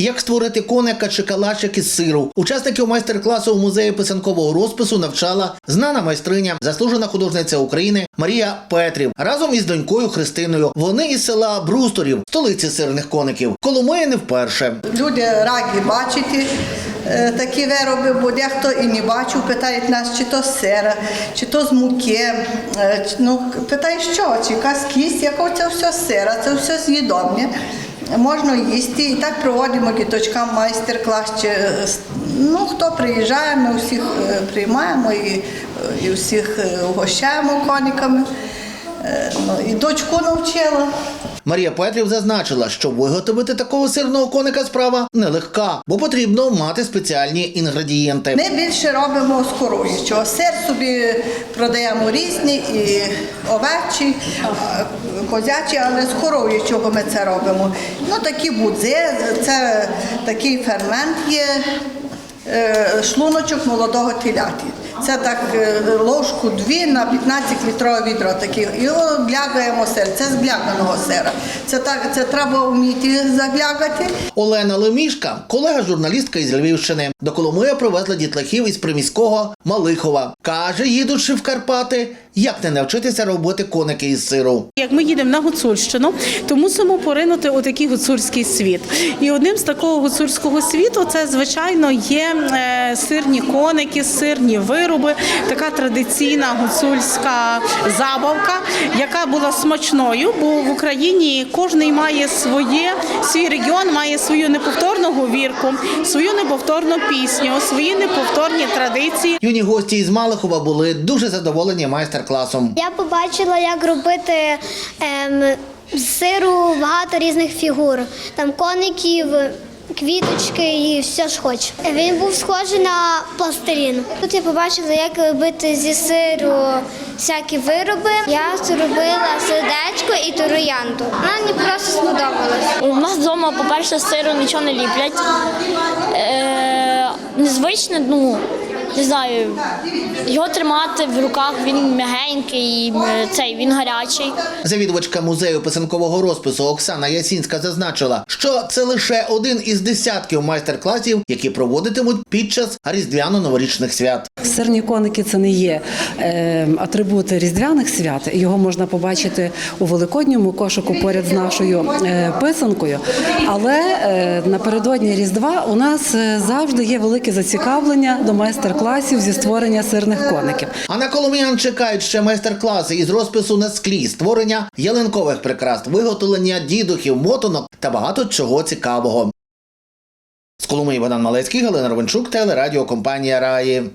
Як створити коника чи калачик із сиру? Учасників майстер-класу у музеї писанкового розпису навчала знана майстриня, заслужена художниця України Марія Петрів разом із донькою Христиною. Вони із села Брусторів, столиці сирних коників. Коломиї не вперше. Люди раді бачити е, такі вироби, бо дехто і не бачив, питають нас, чи то з сира, чи то з муки. Е, Ну, питають, що, чи якась кість, яка це все сира, це все з'їдобне. Можна їсти і так проводимо діточкам майстер-клас. Е, ну, хто приїжджає, ми всіх е, приймаємо і, е, і всіх угощаємо кониками. Ну, і дочку навчила. Марія Петрів зазначила, що виготовити такого сирного коника справа нелегка, бо потрібно мати спеціальні інгредієнти. Ми більше робимо з коров'ячого. Сир собі продаємо різні і овечі, козячі, але з коров'ячого ми це робимо. Ну такі будзи, це такий фермент є, е, шлуночок молодого теляти. Це так е, ложку дві на 15 літрове відро такі. І облягаємо сир. Це з бляганого сира. Це так, це треба вміти заблягати. Олена Лемішка, колега журналістка із Львівщини, до Коломия привезла дітлахів із приміського Малихова. Каже, їдучи в Карпати, як не навчитися робити коники із сиру. Як ми їдемо на Гуцульщину, то мусимо поринути у такий гуцульський світ. І одним з такого гуцульського світу це, звичайно, є е, сирні коники, сирні вироби, така традиційна гуцульська забавка, яка була смачною, бо в Україні кожен має своє, свій регіон має свою неповторну говірку, свою неповторну пісню, свої неповторні традиції. Юні гості із Малихова були дуже задоволені майстер-класом. Я побачила, як робити ем, з сиру багато різних фігур. Там коників, квіточки і все ж хоч. Він був схожий на пластилін. Тут я побачила, як робити зі сиру всякі вироби. Я зробила сердечко і троянду. Вона мені просто сподобалась. У нас вдома, по-перше, з сиру нічого не ліплять. Е, незвичне, ну, не знаю, його тримати в руках, він м'ягенький, і, е, цей, він гарячий. Завідувачка музею писанкового розпису Оксана Ясінська зазначила, що це лише один із десятків майстер-класів, які проводитимуть під час різдвяно-новорічних свят. Сирні коники це не є е, атрибути різдвяних свят. Його можна побачити у великодньому кошику поряд з нашою е, писанкою. Але е, напередодні Різдва у нас завжди є велике зацікавлення до майстер-класів зі створення сирних коників. А на коломіян чекають ще майстер-класи із розпису на склі, створення ялинкових прикрас, виготовлення дідухів, мотонок та багато чого цікавого. З Коломиї Богдан Малецький, Галина Ровенчук, телерадіокомпанія Раї.